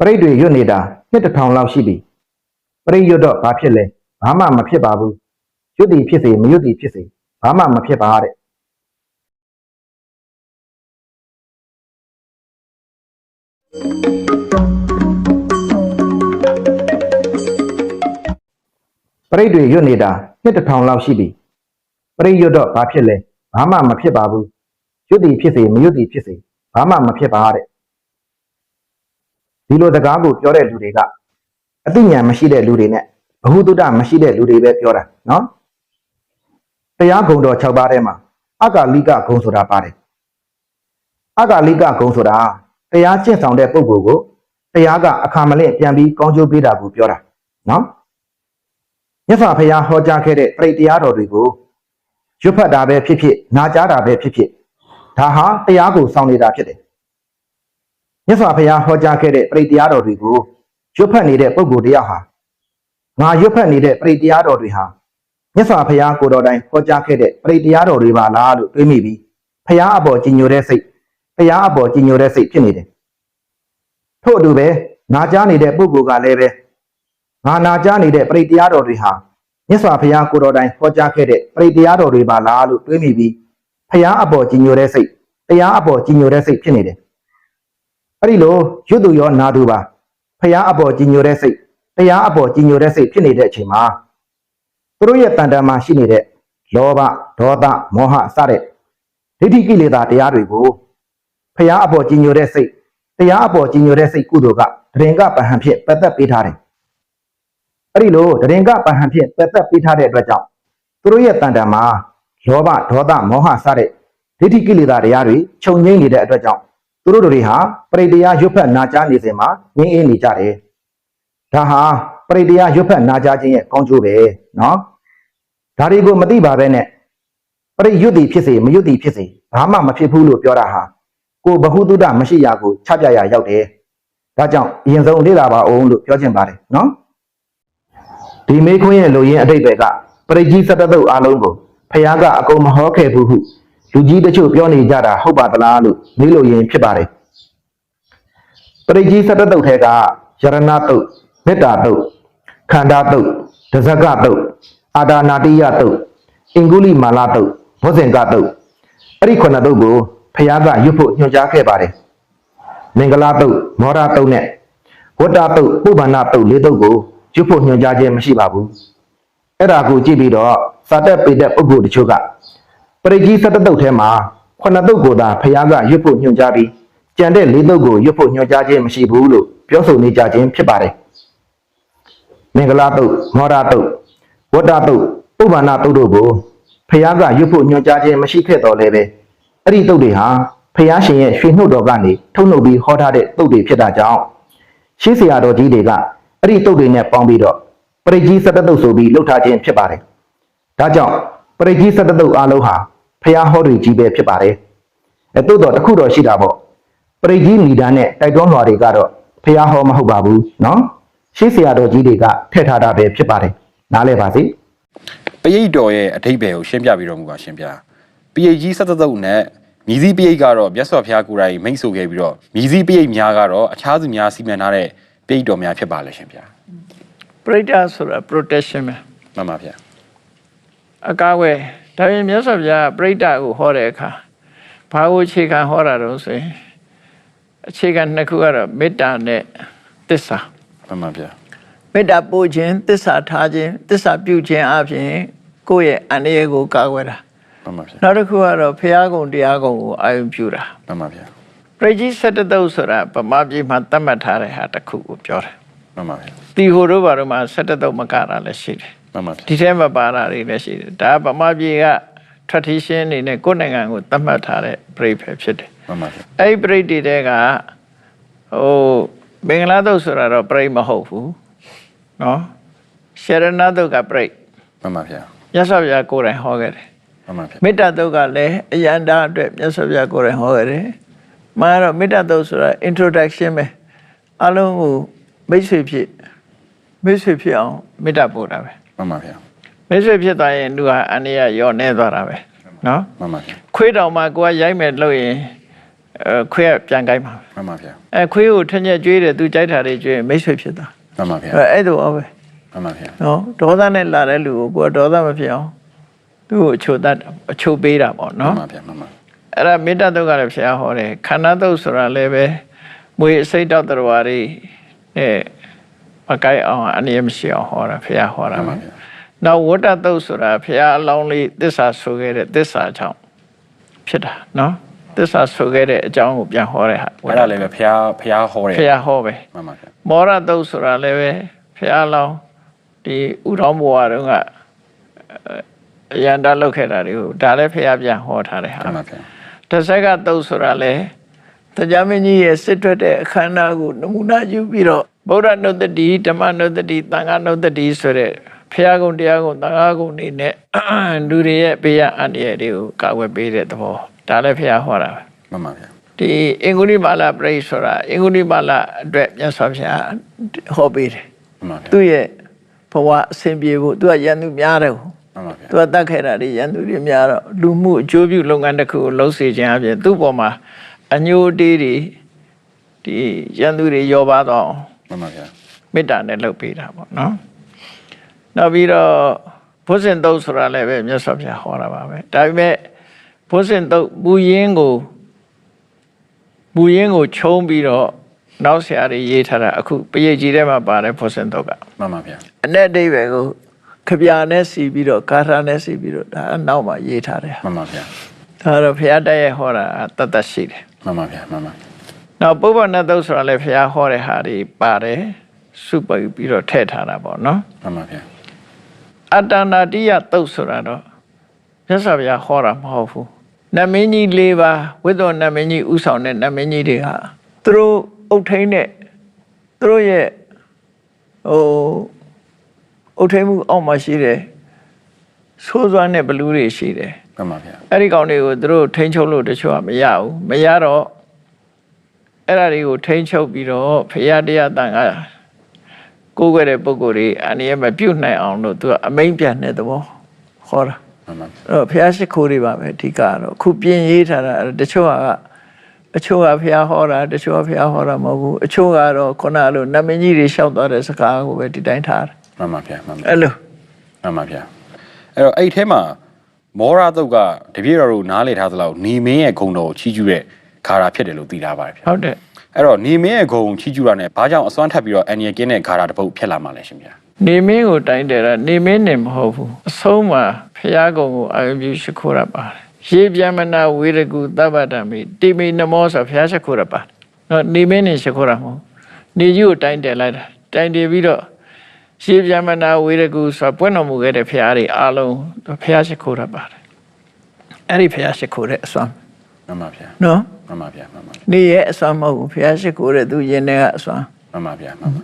ပရိတ်တွေရွတ်နေတာနှစ်တစ်ထောင်လောက်ရှိပြီပရိတ်ရွတ်တော့ဘာဖြစ်လဲဘာမှမဖြစ်ပါဘူးရွတ်သည်ဖြစ်စေမရွတ်သည်ဖြစ်စေဘာမှမဖြစ်ပါတဲ့ပရိတ်တွေရွတ်နေတာနှစ်တစ်ထောင်လောက်ရှိပြီပရိတ်ရွတ်တော့ဘာဖြစ်လဲဘာမှမဖြစ်ပါဘူးရွတ်သည်ဖြစ်စေမရွတ်သည်ဖြစ်စေဘာမှမဖြစ်ပါတဲ့ ဒီလိုစကားကိုပြောတဲ့လူတွေကအသိဉာဏ်မရှိတဲ့လူတွေနဲ့ဘ ഹു တုတ္တမရှိတဲ့လူတွေပဲပြောတာနော်တရားဂုံတော်6ပါးထဲမှာအကာလိကဂုံဆိုတာပါတယ်အကာလိကဂုံဆိုတာတရားကျင့်ဆောင်တဲ့ပုဂ္ဂိုလ်ကိုတရားကအခါမလင့်ပြန်ပြီးကောင်းကျိုးပေးတာကိုပြောတာနော်မြတ်စွာဘုရားဟောကြားခဲ့တဲ့ပြိတရားတော်တွေကိုရွတ်ဖတ်တာပဲဖြစ်ဖြစ်နာကြားတာပဲဖြစ်ဖြစ်ဒါဟာတရားကိုစောင့်နေတာဖြစ်တယ် မြတ်စွာဘုရားဟောကြားခဲ့တဲ့ပရိတရားတော်တွေကိုရွတ်ဖတ်နေတဲ့ပုဂ္ဂိုလ်တရားဟာငါရွတ်ဖတ်နေတဲ့ပရိတရားတော်တွေဟာမြတ်စွာဘုရားကိုယ်တော်တိုင်ဟောကြားခဲ့တဲ့ပရိတရားတော်တွေပါလားလို့တွေးမိပြီးဘုရားအပေါ်ကြည်ညိုတဲ့စိတ်ဘုရားအပေါ်ကြည်ညိုတဲ့စိတ်ဖြစ်နေတယ်ထို့အတူပဲနာကြားနေတဲ့ပုဂ္ဂိုလ်ကလည်းပဲငါနာကြားနေတဲ့ပရိတရားတော်တွေဟာမြတ်စွာဘုရားကိုယ်တော်တိုင်ဟောကြားခဲ့တဲ့ပရိတရားတော်တွေပါလားလို့တွေးမိပြီးဘုရားအပေါ်ကြည်ညိုတဲ့စိတ်တရားအပေါ်ကြည်ညိုတဲ့စိတ်ဖြစ်နေတယ် အဲ့ဒီလိုရွတ်သူရောနာသူပါဖះအပေါ်ကြီးညိုတဲ့စိတ်တရားအပေါ်ကြီးညိုတဲ့စိတ်ဖြစ်နေတဲ့အချိန်မှာသူတို့ရဲ့တန်တမ်းမှာရှိနေတဲ့လောဘဒေါသမောဟစတဲ့ဒိဋ္ဌိကိလေသာတရားတွေကိုဖះအပေါ်ကြီးညိုတဲ့စိတ်တရားအပေါ်ကြီးညိုတဲ့စိတ်ကုသိုလ်ကတရင်ကပဟံဖြစ်ပက်သက်ပေးထားတယ်အဲ့ဒီလိုတရင်ကပဟံဖြစ်ပက်သက်ပေးထားတဲ့အတွက်ကြောင့်သူတို့ရဲ့တန်တမ်းမှာလောဘဒေါသမောဟစတဲ့ဒိဋ္ဌိကိလေသာတရားတွေခြုံငိမ့်နေတဲ့အတွက်ကြောင့် သူတို့တွေဟာပရိတရားရွတ်ဖက်နာကြားနေစဉ်မှာငင်းအေးနေကြတယ်။ဒါဟာပရိတရားရွတ်ဖက်နာကြားခြင်းရဲ့ကောင်းကျိုးပဲနော်။ဒါတွေကိုမသိပါပဲနဲ့ပရိရွတ်တီဖြစ်စေမရွတ်တီဖြစ်စေဘာမှမဖြစ်ဘူးလို့ပြောတာဟာကိုယ်ဘ ഹു တုဒ္ဒမရှိရာကိုချပြရာရောက်တယ်။ဒါကြောင့်အရင်ဆုံးလေ့လာပါအောင်လို့ပြောချင်ပါတယ်နော်။ဒီမေခွန်းရဲ့လူရင်းအတိတ်ပဲကပရိကြီးစတ္တသုတ်အားလုံးကိုဖះကအကုန်မဟောခဲ့ဘူးဟု လူကြီးတချို့ပြောနေကြတာဟုတ်ပါသလားလို့မေးလို့ရင်ဖြစ်ပါတယ်ပရိကြီးစတ္တတုတ်ထဲကယရဏတုတ်မေတ္တာတုတ်ခန္ဓာတုတ်ဒဇကတုတ်အာဒါနာတိယတုတ်အင်္ဂုလိမာလတုတ်ဘောဇင်ကတုတ်အဲ့ဒီခုနှစ်တုတ်ကိုဖျားကရွတ်ဖို့ညွှန်ကြားခဲ့ပါတယ်မင်္ဂလာတုတ်မောရတုတ်နဲ့ဝတ္တတုတ်ပုဗ္ဗန္နတုတ်လေးတုတ်ကိုရွတ်ဖို့ညွှန်ကြားခြင်းမရှိပါဘူးအဲ့ဒါကိုကြည့်ပြီးတော့စာတက်ပေတဲ့ပုဂ္ဂိုလ်တချို့က ပရိကြီးစတ္တတုတ်ထဲမှာခုနှစ်တုတ်ကိုသာဖျားကရွတ်ဖို့ညွှန်ကြားပြီးကြံတဲ့လေးတုတ်ကိုရွတ်ဖို့ညွှန်ကြားခြင်းမရှိဘူးလို့ပြောဆိုနေကြခြင်းဖြစ်ပါတယ်။မင်္ဂလာတုတ်မောရတုတ်ဝတ္တတုတ်ဥပ္ပန္နတုတ်တို့ကိုဖျားကရွတ်ဖို့ညွှန်ကြားခြင်းမရှိခဲ့တော့လည်းပဲအဲ့ဒီတုတ်တွေဟာဖျားရှင်ရဲ့ရွှေနှုတ်တော်ကနေထုတ်နှုတ်ပြီးဟောထားတဲ့တုတ်တွေဖြစ်တာကြောင့်ရှေးဆရာတော်ကြီးတွေကအဲ့ဒီတုတ်တွေနဲ့ပေါင်းပြီးတော့ပရိကြီးစတ္တတုတ်ဆိုပြီးလှုပ်ထားခြင်းဖြစ်ပါတယ်။ဒါကြောင့်ပရိကြီးစတ္တတုတ်အားလုံးဟာ ဖះဟောတွေကြီးပဲဖြစ်ပါတယ်။အဲတိုးတော့တစ်ခုတော့ရှိတာပေါ့။ပရိကြီးမိသားနဲ့တိုက်တွန်းလွှာတွေကတော့ဖះဟောမဟုတ်ပါဘူးနော်။ရှေးဆရာတော်ကြီးတွေကထည့်ထားတာပဲဖြစ်ပါတယ်။နားလဲပါစေပရိတ်တော်ရဲ့အထိပ္ပယ်ကိုရှင်းပြပြီးတော့မူပါရှင်းပြပရိတ်ကြီးစက်တုတ်နဲ့မြည်စည်းပရိတ်ကတော့မြတ်စွာဘုရားကိုယ်တိုင်မိန့်ဆိုခဲ့ပြီးတော့မြည်စည်းပရိတ်များကတော့အခြားသူများစီမံထားတဲ့ပရိတ်တော်များဖြစ်ပါလေရှင်းပြပရိဒဆိုတာ protection ပဲမှန်ပါဗျာအကာအကွယ် ဒါပြင်မြတ်စွာဘုရားပရိဒကိုဟောတဲ့အခါဘာကိုအခြေခံဟောတာတော့ဆိုရင်အခြေခံနှစ်ခုကတော့မေတ္တာနဲ့သစ္စာမှန်ပါဗျာမေတ္တာပို့ခြင်းသစ္စာထားခြင်းသစ္စာပြုခြင်းအပြင်ကိုယ့်ရဲ့အန္တရာယ်ကိုကာကွယ်တာမှန်ပါဗျာနောက်တစ်ခုကတော့ဖရာကုံတရားကုံကိုအာရုံပြုတာမှန်ပါဗျာပရိကြီးစတ္တတုတ်ဆိုတာဗမာပြည်မှာသတ်မှတ်ထားတဲ့ဟာတစ်ခုကိုပြောတယ်မှန်ပါဗျာတီဟိုတို့ဘာတို့မှာစတ္တတုတ်မကတာလည်းရှိတယ် မှန်ပါဗျဒီထဲမှာပါတာတွေလည်းရှိတယ်ဒါဗမာပြည်က tradition အနေနဲ့ကိုယ့်နိုင်ငံကိုသတ်မှတ်ထားတဲ့ပြိပဲဖြစ်တယ်မှန်ပါဗျအဲ့ပြိတွေတဲကဟိုမင်္ဂလာတုတ်ဆိုတာတော့ပြိမဟုတ်ဘူးနော်ရှရဏတုတ်ကပြိမှန်ပါဗျမြတ်စွာဘုရားကိုယ်တိုင်ဟောခဲ့တယ်မှန်ပါဗျမေတ္တာတုတ်ကလည်းအယန္တာအတွက်မြတ်စွာဘုရားကိုယ်တိုင်ဟောခဲ့တယ်မှာတော့မေတ္တာတုတ်ဆိုတာ introduction ပဲအလုံးကိုမိတ်ဆွေဖြစ်မိတ်ဆွေဖြစ်အောင်မေတ္တာပို့တာပဲ မှန်ပါဗျာမိတ်ဆွေဖြစ်သွားရင်သူဟာအန္တရာယ်ရောနေသွားတာပဲနော်မှန်ပါဗျာခွေးတောင်မှကိုကရိုက်မဲ့လို့ရင်အဲခွေးကပြန်ကြိုက်မှာမှန်ပါဗျာအဲခွေးကိုထက်ညက်ကျွေးတယ်သူကြိုက်တာတွေကျွေးရင်မိတ်ဆွေဖြစ်သွားမှန်ပါဗျာအဲအဲ့လိုအောင်ပဲမှန်ပါဗျာနော်ဒေါသနဲ့လာတဲ့လူကိုကိုယ်ကဒေါသမဖြစ်အောင်သူ့ကိုအချိုတတ်အချိုပေးတာပေါ့မှန်နော်ပါဗျာမှန်ပါအဲ့ဒါမေတ္တာတုတ်ကလည်းဖျားဟောတယ်ခန္ဓာတုတ်ဆိုတာလည်းပဲမွေအစိတ်တောက်တော်ဝါတွေနဲ့ မကိုက်အောင်အနေမရှိအောင်ဟောတာဖျားဟောတာမှန်ပဲပါဗျာနောက်ဝတ္တတုတ်ဆိုတာဖျားအလောင်းလေးသစ္စာဆိုခဲ့တဲ့သစ္စာကြောင့်ဖြစ်တာနော်သစ္စာဆိုခဲ့တဲ့အကြောင်းကိုပြန်ဟောတဲ့ဟာအဲ့ဒါလည်းပဲဖះဖះဟောတယ်ဖျားဟောပဲမှန်ပါဗျာမောရတုတ်ဆိုတာလည်းပဲဖျားအလောင်းဒီဥတော်ဘဝတုန်းကအရန်တာလောက်ခဲ့တာတွေကိုဒါလည်းဖျားပြန်ဟောထားတဲ့ဟာမှန်ပါဗျာတစ်ဆက်ကတုတ်ဆိုတာလေတရားမင်းကြီးရဲ့စစ်ထွက်တဲ့အခမ်းအနားကိုနမူနာယူပြီးတော့ ဗုဒ္ဓနုတ္တိဓမ္မနုတ္တိသံဃာနုတ္တိဆိုတဲ့ဖျားကုံတရားကုံသံဃာကုံနေနဲ့လူတွေရဲ့ဘေးရအန္တရာယ်တွေကိုကာကွယ်ပေးတဲ့သဘောဒါလည်းဖျားဟောတာပဲမှန်ပါဗျာဒီအင်္ဂုလိမာလာပရိစ္ဆိုတာအင်္ဂုလိမာလာအတွက်မြတ်စွာဘုရားဟောပေးတယ်မှန်ပါဗျာသူ့ရဲ့ဘဝအစဉ်ပြေဖို့သူကရန်သူများတယ်မှန်ပါဗျာသူကတတ်ခဲ့တာတွေရန်သူတွေများတော့လူမှုအကျိုးပြုလုပ်ငန်းတစ်ခုကိုလှုပ်စေခြင်းအပြင်သူ့ပေါ်မှာအညိုတေးတွေဒီရန်သူတွေရောပါတော့ မှန်ပါဗျာမေတ္တာနဲ့လုပ်ပေးတာပေါ့နော်နောက်ပြီးတော့ဘုဇင်တုတ်ဆိုတာလည်းပဲမြတ်စွာဘုရားဟောတာပါပဲဒါပေမဲ့ဘုဇင်တုတ်မူရင်းကိုမူရင်းကိုခြုံပြီးတော့နောက်ဆရာတွေရေးထားတာအခုပရိတ်ကြီးထဲမှာပါတယ်ဘုဇင်တုတ်ကမှန်ပါဗျာအ내အဓိပ္ပာယ်ကိုခပြာနဲ့စီပြီးတော့ကာထာနဲ့စီပြီးတော့ဒါအနောက်မှာရေးထားတယ်မှန်ပါဗျာဒါတော့ဘုရားတိုက်ရဲ့ဟောတာတတ်တတ်ရှိတယ်မှန်ပါဗျာမှန်ပါ နောက်ပုဗ္ဗနတ်သုတ်ဆိုတာလည်းဘုရားဟောတဲ့ဟာတွေပါတယ်စုပ်ပြီးပြီးတော့ထည့်ထားတာပေါ့နော်မှန်ပါဗျာအတ္တနာတိယသုတ်ဆိုတာတော့မြတ်စွာဘုရားဟောတာမဟုတ်ဘူးနတ်မင်းကြီး၄ပါးဝိသောနတ်မင်းကြီးဥဆောင်တဲ့နတ်မင်းကြီးတွေဟာသူတို့အုတ်ထိန်တဲ့သူတို့ရဲ့ဟိုအုတ်ထိန်မှုအောက်မှာရှိတယ်ဆိုးစွားတဲ့ဘလူးတွေရှိတယ်မှန်ပါဗျာအဲ့ဒီကောင်တွေကိုသူတို့ထိန်းချုပ်လို့တချို့ကမရဘူးမရတော့ အဲ့ဒါတွေကိုထိန်းချုပ်ပြီးတော့ဖရာတရားတန်ခါကိုးကွယ်တဲ့ပုဂ္ဂိုလ်တွေအနေနဲ့မပြုတ်နိုင်အောင်လို့သူကအမိန်ပြန်တဲ့သဘောဟောတာမှန်ပါအဲ့တော့ဖရာရှိခိုးတွေပါပဲအဓိကကတော့ခုပြင်ရေးထားတာအဲ့တချို့ကအချို့ကဖရာဟောတာတချို့ကဖရာဟောတာမဟုတ်ဘူးအချို့ကတော့ခုနလိုနတ်မင်းကြီးတွေရှောက်သွားတဲ့စကားကိုပဲဒီတိုင်းထားတယ်မှန်ပါဗျာမှန်ပါအဲ့လိုမှန်ပါဗျာအဲ့တော့အဲ့ဒီထဲမှာမောရတုတ်ကတပြည့်တော်တို့နားလေထားသလောက်နေမင်းရဲ့ဂုံတော်ကိုချီးကျူးတဲ့ ခါရာဖြစ်တယ်လို့သိထားပါတယ်ဗျာဟုတ်တယ်အဲ့တော့နေမင်းရဲ့ဂုံချီးကျူးတာနဲ့ဘာကြောင့်အစွမ်းထပ်ပြီးတော့အန်ရကင်းတဲ့ခါရာတစ်ပုတ်ဖြစ်လာမှလဲရှင်ဗျာနေမင်းကိုတိုင်းတယ်တာနေမင်းနေမဟုတ်ဘူးအဆုံးမှာဖျားကုံကိုအာယုပြုရှိခိုးရပါတယ်ရေပြမနာဝေရကုသဗ္ဗတမိတိမိနမောဆိုဖျားရှိခိုးရပါတယ်နော်နေမင်းနေရှိခိုးရမဟုတ်နေကြီးကိုတိုင်းတယ်လိုက်တာတိုင်းတယ်ပြီးတော့ရေပြမနာဝေရကုဆိုပွင့်တော်မူခဲ့တဲ့ဖျားတွေအားလုံးဖျားရှိခိုးရပါတယ်အဲ့ဒီဖျားရှိခိုးတဲ့အစွမ်း မှန်ပါဗျာနော်မှန်ပါဗျာမှန်ပါနေရဲ့အစွမ်းမဟုတ်ဘူးဖျားရှိခိုးတဲ့သူရင်ထဲကအစွမ်းမှန်ပါဗျာမှန်ပါ